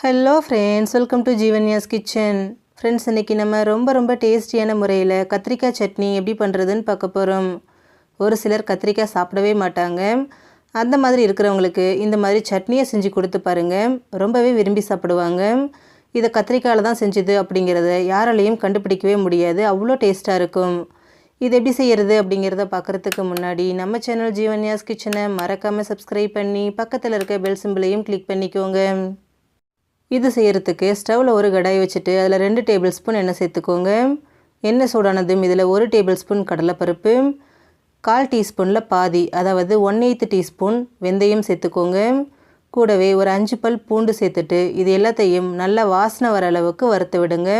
Hello friends welcome to Jeevanya's kitchen friends இன்றைக்கி நம்ம ரொம்ப ரொம்ப டேஸ்டியான முறையில் கத்திரிக்காய் சட்னி எப்படி பண்ணுறதுன்னு பார்க்க போகிறோம் ஒரு சிலர் கத்திரிக்காய் சாப்பிடவே மாட்டாங்க. அந்த மாதிரி இருக்கிறவங்களுக்கு இந்த மாதிரி சட்னியை செஞ்சு கொடுத்து பாருங்கள் ரொம்பவே விரும்பி சாப்பிடுவாங்க. இதை கத்திரிக்காயில் தான் செஞ்சது அப்படிங்கிறத யாராலையும் கண்டுபிடிக்கவே முடியாது. அவ்வளோ டேஸ்ட்டாக இருக்கும். இது எப்படி செய்கிறது அப்படிங்கிறத பார்க்குறதுக்கு முன்னாடி நம்ம சேனல் ஜீவன்யாஸ் கிச்சனை மறக்காமல் சப்ஸ்கிரைப் பண்ணி பக்கத்தில் இருக்க பெல் சிம்பிளையும் கிளிக் பண்ணிக்கோங்க. இது செய்கிறதுக்கு ஸ்டவ்வில் ஒரு கடாய் வச்சுட்டு அதில் ரெண்டு டேபிள் ஸ்பூன் எண்ணெய் சேர்த்துக்கோங்க. எண்ணெய் சூடானதும் இதில் ஒரு டேபிள் ஸ்பூன் கடலைப்பருப்பு கால் டீஸ்பூனில் பாதி அதாவது ஒன் எய்த்து டீஸ்பூன் வெந்தயம் சேர்த்துக்கோங்க. கூடவே ஒரு அஞ்சு பல் பூண்டு சேர்த்துட்டு இது எல்லாத்தையும் நல்லா வாசனை வர அளவுக்கு வறுத்து விடுங்க.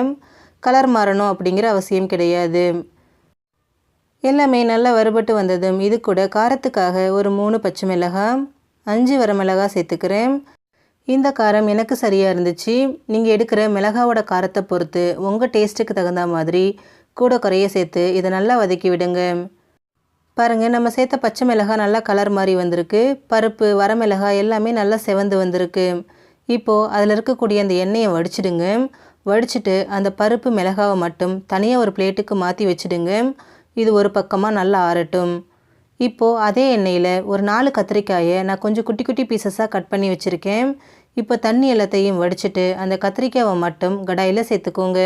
கலர் மாறணும் அப்படிங்கிற அவசியம் கிடையாது. எல்லாமே நல்லா வறுபட்டு வந்ததும் இது கூட காரத்துக்காக ஒரு மூணு பச்சை மிளகாய் அஞ்சு வரமிளகாய் சேர்த்துக்கிறேன். இந்த காரம் எனக்கு சரியாக இருந்துச்சு. நீங்கள் எடுக்கிற மிளகாவோட காரத்தை பொறுத்து உங்கள் டேஸ்ட்டுக்கு தகுந்த மாதிரி கூட குறைய சேர்த்து இதை நல்லா வதக்கி விடுங்க. பாருங்கள் நம்ம சேர்த்த பச்சை மிளகாய் நல்லா கலர் மாதிரி வந்திருக்கு. பருப்பு வரமிளகாய் எல்லாமே நல்லா செவந்து வந்திருக்கு. இப்போது அதில் இருக்கக்கூடிய அந்த எண்ணெயை வடிச்சிடுங்க. வடிச்சிட்டு அந்த பருப்பு மிளகாவை மட்டும் தனியாக ஒரு பிளேட்டுக்கு மாற்றி வச்சுடுங்க. இது ஒரு பக்கமாக நல்லா ஆறட்டும். இப்போது அதே எண்ணெயில் ஒரு நாலு கத்திரிக்காயை நான் கொஞ்சம் குட்டி குட்டி பீசஸாக கட் பண்ணி வச்சுருக்கேன். இப்போ தண்ணி எல்லாத்தையும் வடிச்சிட்டு அந்த கத்திரிக்காவை மட்டும் கடாயில் சேர்த்துக்கோங்க.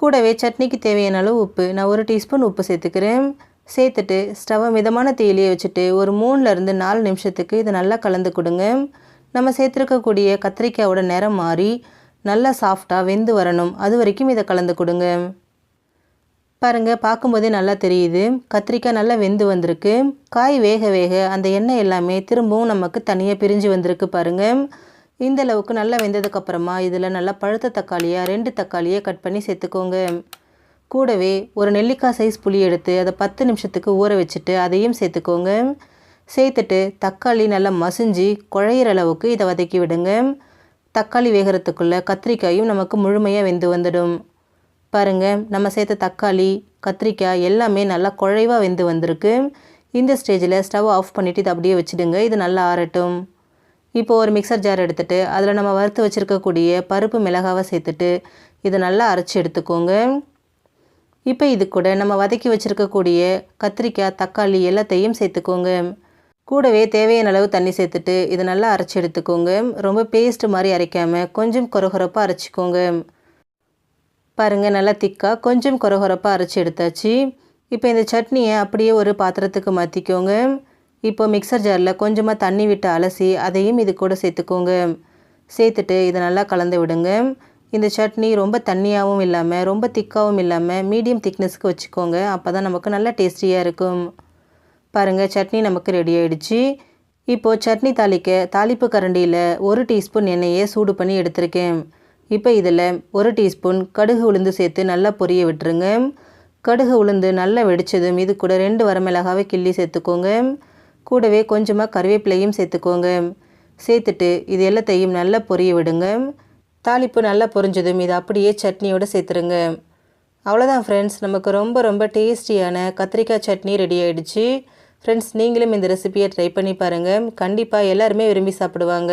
கூடவே சட்னிக்கு தேவையான அளவு உப்பு நான் ஒரு டீஸ்பூன் உப்பு சேர்த்துக்கிறேன். சேர்த்துட்டு ஸ்டவ்வை மிதமான தீயிலேயே வச்சுட்டு ஒரு மூணுலேருந்து நாலு நிமிஷத்துக்கு இதை நல்லா கலந்து கொடுங்க. நம்ம சேர்த்துருக்கக்கூடிய கத்திரிக்காயோட நிறம் மாறி நல்லா சாஃப்டாக வெந்து வரணும். அது வரைக்கும் இதை கலந்து கொடுங்க. பாருங்கள் பார்க்கும்போதே நல்லா தெரியுது. கத்திரிக்காய் நல்லா வெந்து வந்திருக்கு. காய் வேக வேக அந்த எண்ணெய் எல்லாமே திரும்பவும் நமக்கு தனியாக பிரிஞ்சு வந்திருக்கு பாருங்கள் இந்த அளவுக்கு நல்லா வெந்ததுக்கப்புறமா இதில் நல்லா பழுத்த தக்காளியாக ரெண்டு தக்காளியை கட் பண்ணி சேர்த்துக்கோங்க. கூடவே ஒரு நெல்லிக்காய் சைஸ் புளி எடுத்து அதை பத்து நிமிஷத்துக்கு ஊற வச்சுட்டு அதையும் சேர்த்துக்கோங்க. சேர்த்துட்டு தக்காளி நல்லா மசிஞ்சு குழையிற அளவுக்கு இதை வதக்கி விடுங்க. தக்காளி வேகிறதுக்குள்ளே கத்திரிக்காயும் நமக்கு முழுமையாக வெந்து வந்துடும். பாருங்கள் நம்ம சேர்த்த தக்காளி கத்திரிக்காய் எல்லாமே நல்லா குழைவாக வெந்து வந்திருக்கு. இந்த ஸ்டேஜில் ஸ்டவ் ஆஃப் பண்ணிவிட்டு இதை அப்படியே வச்சுடுங்க. இது நல்லா ஆறட்டும். இப்போது ஒரு மிக்சர் ஜார் எடுத்துகிட்டு அதில் நம்ம வறுத்து வச்சுருக்கக்கூடிய பருப்பு மிளகாவை சேர்த்துட்டு இதை நல்லா அரைச்சி எடுத்துக்கோங்க. இப்போ இது கூட நம்ம வதக்கி வச்சுருக்கக்கூடிய கத்திரிக்காய் தக்காளி எல்லாத்தையும் சேர்த்துக்கோங்க. கூடவே தேவையான அளவு தண்ணி சேர்த்துட்டு இதை நல்லா அரைச்சி எடுத்துக்கோங்க. ரொம்ப பேஸ்ட் மாதிரி அரைக்காமல் கொஞ்சம் குறகுறப்பாக அரைச்சிக்கோங்க. பாருங்கள் நல்லா திக்காக கொஞ்சம் குறகுறப்பாக அரைச்சி எடுத்தாச்சு. இப்போ இந்த சட்னியை அப்படியே ஒரு பாத்திரத்துக்கு மாற்றிக்கோங்க இப்போ மிக்சர் ஜாரில் கொஞ்சமாக தண்ணி விட்டு அலசி அதையும் இது கூட சேர்த்துக்கோங்க. சேர்த்துட்டு இதை நல்லா கலந்து விடுங்க. இந்த சட்னி ரொம்ப தண்ணியாகவும் இல்லாமல் ரொம்ப திக்காகவும் இல்லாமல் மீடியம் திக்னஸ்க்கு வச்சுக்கோங்க. அப்போ தான் நமக்கு நல்லா டேஸ்டியாக இருக்கும். பாருங்கள் சட்னி நமக்கு ரெடி ஆகிடுச்சு இப்போது சட்னி தாளிக்க தாளிப்பு கரண்டியில் ஒரு டீஸ்பூன் எண்ணெயை சூடு பண்ணி எடுத்திருக்கேன். இப்போ இதில் ஒரு டீஸ்பூன் கடுகு உளுந்து சேர்த்து நல்லா பொரிய விட்டுருங்க. கடுகு உளுந்து நல்லா வெடித்ததும் இது கூட ரெண்டு வரமிளகாவை கிள்ளி சேர்த்துக்கோங்க. கூடவே கொஞ்சமாக கருவேப்பிலையும் சேர்த்துக்கோங்க. சேர்த்துட்டு இது எல்லாத்தையும் நல்லா பொரிய விடுங்க. தாளிப்பு நல்லா பொரிஞ்சதும் இது அப்படியே சட்னியோடு சேர்த்துருங்க. அவ்வளோதான் ஃப்ரெண்ட்ஸ் நமக்கு ரொம்ப ரொம்ப டேஸ்டியான கத்திரிக்காய் சட்னி ரெடி ஆகிடுச்சு ஃப்ரெண்ட்ஸ் நீங்களும் இந்த ரெசிபியை ட்ரை பண்ணி பாருங்கள் கண்டிப்பாக எல்லாருமே விரும்பி சாப்பிடுவாங்க.